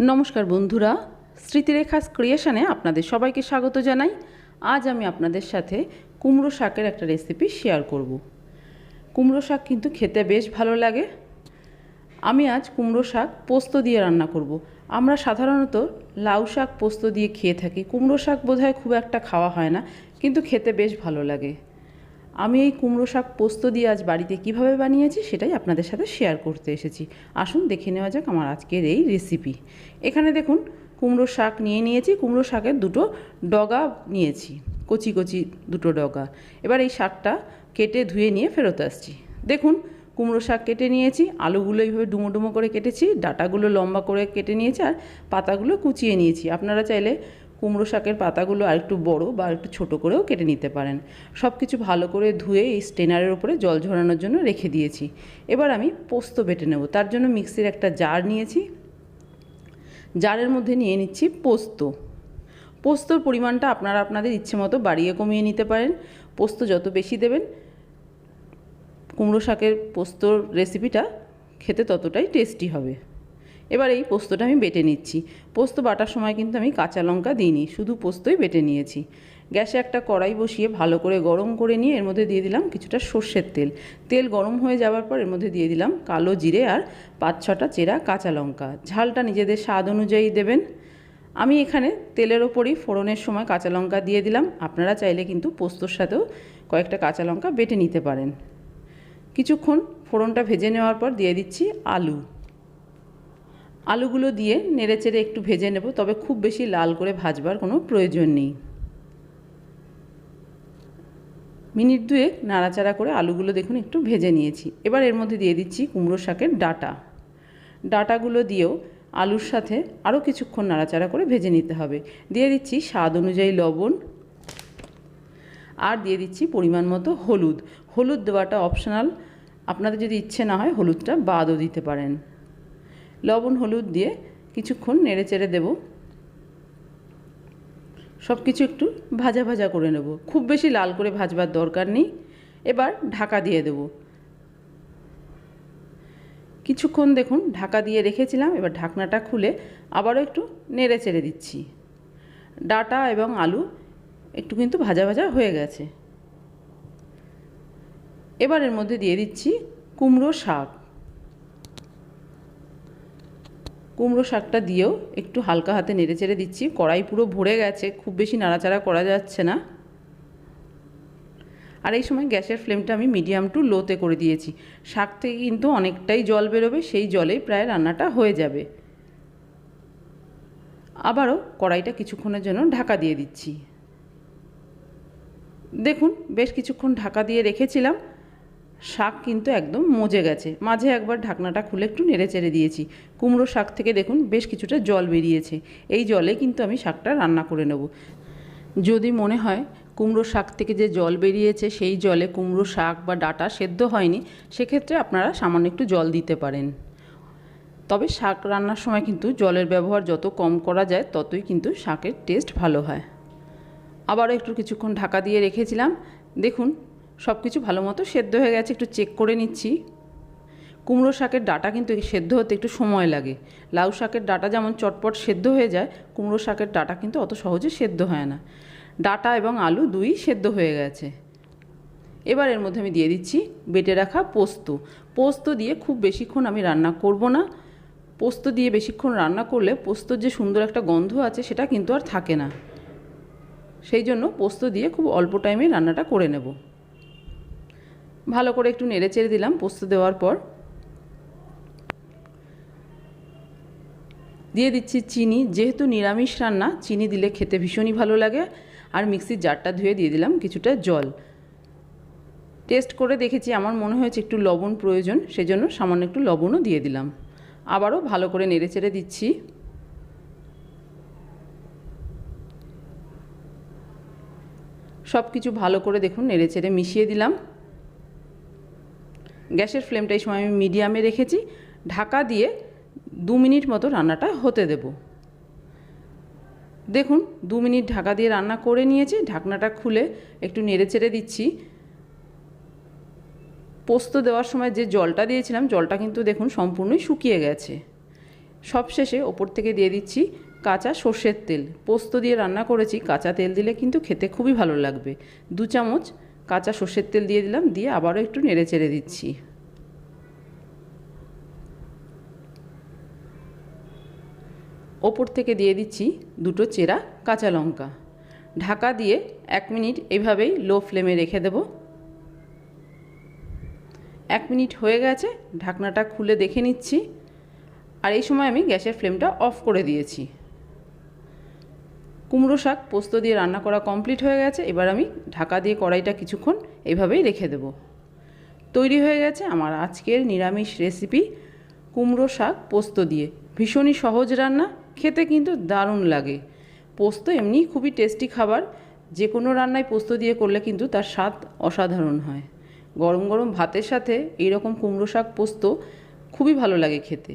নমস্কার বন্ধুরা স্মৃতিরেখা ক্রিয়েশনে আপনাদের সবাইকে স্বাগত জানাই। আজ আমি আপনাদের সাথে কুমড়ো শাকের একটা রেসিপি শেয়ার করব। কুমড়ো শাক কিন্তু খেতে বেশ ভালো লাগে। আমি আজ কুমড়ো শাক পোস্ত দিয়ে রান্না করব। আমরা সাধারণত লাউ শাক পোস্ত দিয়ে খেয়ে থাকি। কুমড়ো শাক বোধহয় খুব একটা খাওয়া হয় না, কিন্তু খেতে বেশ ভালো লাগে। আমি এই কুমড়ো শাক পোস্ত দিয়ে আজ বাড়িতে কীভাবে বানিয়েছি সেটাই আপনাদের সাথে শেয়ার করতে এসেছি। আসুন দেখে নেওয়া যাক আমার আজকের এই রেসিপি এখানে দেখুন, কুমড়ো শাক নিয়ে নিয়েছি, কুমড়ো শাকের দুটো ডগা নিয়েছি, কচি কচি দুটো ডগা। এবার এই শাকটা কেটে ধুয়ে নিয়ে ফেরত আসছি। দেখুন, কুমড়ো শাক কেটে নিয়েছি, আলুগুলো এইভাবে ডুমো ডুমো করে কেটেছি, ডাটাগুলো লম্বা করে কেটে নিয়েছি আর পাতাগুলো কুচিয়ে নিয়েছি। আপনারা চাইলে কুমড়ো শাকের পাতাগুলো আর একটু বড় বা একটু ছোট করেও কেটে নিতে পারেন। সব কিছু ভালো করে ধুয়ে এই স্টেনারের উপরে জল ঝরানোর জন্য রেখে দিয়েছি। এবার আমি পোস্ত বেটে নেব। তার জন্য মিক্সির একটা জার নিয়েছি। জারের মধ্যে নিয়ে নিচ্ছি পোস্ত। পোস্তর পরিমাণটা আপনারা আপনাদের ইচ্ছে মতো বাড়িয়ে কমিয়ে নিতে পারেন। পোস্ত যত বেশি দেবেন, কুমড়ো শাকের পোস্তর রেসিপিটা খেতে ততটাই টেস্টি হবে। এবার এই পোস্তটা আমি বেটে নিচ্ছি। পোস্ত বাটার সময় কিন্তু আমি কাঁচা লঙ্কা দিইনি, শুধু পোস্তই বেটে নিয়েছি। গ্যাসে একটা কড়াই বসিয়ে ভালো করে গরম করে নিয়ে এর মধ্যে দিয়ে দিলাম কিছুটা সর্ষের তেল। তেল গরম হয়ে যাওয়ার পর এর মধ্যে দিয়ে দিলাম কালো জিরে আর পাঁচ ছটা চেরা কাঁচা লঙ্কা। ঝালটা নিজেদের স্বাদ অনুযায়ী দেবেন। আমি এখানে তেলের ওপরই ফোড়নের সময় কাঁচা লঙ্কা দিয়ে দিলাম। আপনারা চাইলে কিন্তু পোস্তর সাথেও কয়েকটা কাঁচা লঙ্কা বেটে নিতে পারেন। কিছুক্ষণ ফোড়নটা ভেজে নেওয়ার পর দিয়ে দিচ্ছি আলু। আলুগুলো দিয়ে নেড়েচেড়ে একটু ভেজে নেব, তবে খুব বেশি লাল করে ভাজবার কোনো প্রয়োজন নেই। মিনিট দুয়েক নাড়াচাড়া করে আলুগুলো দেখুন একটু ভেজে নিয়েছি। এবার এর মধ্যে দিয়ে দিচ্ছি কুমড়ো শাকের ডাটা। ডাটাগুলো দিয়েও আলুর সাথে আরও কিছুক্ষণ নাড়াচাড়া করে ভেজে নিতে হবে। দিয়ে দিচ্ছি স্বাদ অনুযায়ী লবণ আর দিয়ে দিচ্ছি পরিমাণ মতো হলুদ। হলুদ দেওয়াটা অপশনাল। আপনাদের যদি ইচ্ছে না হয় হলুদটা বাদও দিতে পারেন। লবণ, হলুদ দিয়ে কিছুক্ষণ নেড়ে চেড়ে দেবো। সব কিছু একটু ভাজা ভাজা করে নেব। খুব বেশি লাল করে ভাজবার দরকার নেই। এবার ঢাকা দিয়ে দেব। কিছুক্ষণ দেখুন, ঢাকা দিয়ে রেখেছিলাম। এবার ঢাকনাটা খুলে আবারও একটু নেড়ে চেড়ে দিচ্ছি। ডাটা এবং আলু একটু কিন্তু ভাজা ভাজা হয়ে গেছে। এবার এর মধ্যে দিয়ে দিচ্ছি কুমড়ো শাক। কুমড়ো শাকটা দিয়েও একটু হালকা হাতে নেড়ে চেড়ে দিচ্ছি। কড়াই পুরো ভরে গেছে, খুব বেশি নাড়াচাড়া করা যাচ্ছে না। আর এই সময় গ্যাসের ফ্লেমটা আমি মিডিয়াম টু লোতে করে দিয়েছি। শাক থেকে কিন্তু অনেকটাই জল বেরোবে, সেই জলেই প্রায় রান্নাটা হয়ে যাবে। আবারও কড়াইটা কিছুক্ষণের জন্য ঢাকা দিয়ে দিচ্ছি। দেখুন, বেশ কিছুক্ষণ ঢাকা দিয়ে রেখেছিলাম। শাক কিন্তু একদম মজে গেছে। মাঝে একবার ঢাকনাটা খুলে একটু নেড়ে চেড়ে দিয়েছি। কুমড়ো শাক থেকে দেখুন বেশ কিছুটা জল বেরিয়েছে। এই জলে কিন্তু আমি শাকটা রান্না করে নেব। যদি মনে হয় কুমড়ো শাক থেকে যে জল বেরিয়েছে, সেই জলে কুমড়ো শাক বা ডাটা সেদ্ধ হয়নি, সেক্ষেত্রে আপনারা সামান্য একটু জল দিতে পারেন। তবে শাক রান্নার সময় কিন্তু জলের ব্যবহার যত কম করা যায়, ততই কিন্তু শাকের টেস্ট ভালো হয়। আবারও একটু কিছুক্ষণ ঢাকা দিয়ে রেখেছিলাম। দেখুন সব কিছু ভালো মতো সেদ্ধ হয়ে গেছে, একটু চেক করে নিচ্ছি। কুমড়ো শাকের ডাটা কিন্তু সেদ্ধ হতে একটু সময় লাগে। লাউ শাকের ডাটা যেমন চটপট সেদ্ধ হয়ে যায়, কুমড়ো শাকের ডাটা কিন্তু অত সহজে সেদ্ধ হয় না। ডাটা এবং আলু দুই সেদ্ধ হয়ে গেছে। এবার এর মধ্যে আমি দিয়ে দিচ্ছি বেটে রাখা পোস্ত। পোস্ত দিয়ে খুব বেশিক্ষণ আমি রান্না করব না। পোস্ত দিয়ে বেশিক্ষণ রান্না করলে পোস্তর যে সুন্দর একটা গন্ধ আছে, সেটা কিন্তু আর থাকে না। সেই জন্য পোস্ত দিয়ে খুব অল্প টাইমে রান্নাটা করে নেব। ভালো করে একটু নেড়ে চেড়ে দিলাম পোস্ত দেওয়ার পর। দিয়ে দিচ্ছি চিনি, যেহেতু নিরামিষ রান্না, চিনি দিলে খেতে ভীষণই ভালো লাগে। আর মিক্সির জারটা ধুয়ে দিয়ে দিলাম কিছুটা জল। টেস্ট করে দেখেছি, আমার মনে হয়েছে একটু লবণ প্রয়োজন, সেজন্য সামান্য একটু লবণও দিয়ে দিলাম। আবারও ভালো করে নেড়ে চেড়ে দিচ্ছি। সব কিছু ভালো করে দেখুন, নেড়ে চেড়ে মিশিয়ে দিলাম। গ্যাসের ফ্লেমটা এই সময় আমি মিডিয়ামে রেখেছি, ঢাকা দিয়ে দু মিনিট মতো রান্নাটা হতে দেব। দেখুন, দু মিনিট ঢাকা দিয়ে রান্না করে নিয়েছি, ঢাকনাটা খুলে একটু নেড়ে চেড়ে দিচ্ছি। পোস্ত দেওয়ার সময় যে জলটা দিয়েছিলাম, জলটা কিন্তু দেখুন সম্পূর্ণই শুকিয়ে গেছে। সবশেষে ওপর থেকে দিয়ে দিচ্ছি কাঁচা সর্ষের তেল। পোস্ত দিয়ে রান্না করেছি, কাঁচা তেল দিলে কিন্তু খেতে খুবই ভালো লাগবে। দু চামচ কাঁচা সর্ষের তেল দিয়ে দিলাম, দিয়ে আবারও একটু নেড়ে চেড়ে দিচ্ছি। ওপর থেকে দিয়ে দিচ্ছি দুটো চেরা কাঁচা লঙ্কা। ঢাকা দিয়ে এক মিনিট এভাবেই লো ফ্লেমে রেখে দেব। এক মিনিট হয়ে গেছে, ঢাকনাটা খুলে দেখে নিচ্ছি। আর এই সময় আমি গ্যাসের ফ্লেমটা অফ করে দিয়েছি। কুমড়ো শাক, পোস্ত দিয়ে রান্না করা কমপ্লিট হয়ে গেছে। এবার আমি ঢাকা দিয়ে কড়াইটা কিছুক্ষণ এইভাবেই রেখে দেব। তৈরি হয়ে গেছে আমার আজকের নিরামিষ রেসিপি কুমড়ো শাক, পোস্ত দিয়ে। ভীষণই সহজ রান্না, খেতে কিন্তু দারুণ লাগে। পোস্ত এমনিই খুবই টেস্টি খাবার যে কোনো রান্নায় পোস্ত দিয়ে করলে কিন্তু তার স্বাদ অসাধারণ হয়। গরম গরম ভাতের সাথে এইরকম কুমড়ো শাক, পোস্ত খুবই ভালো লাগে খেতে।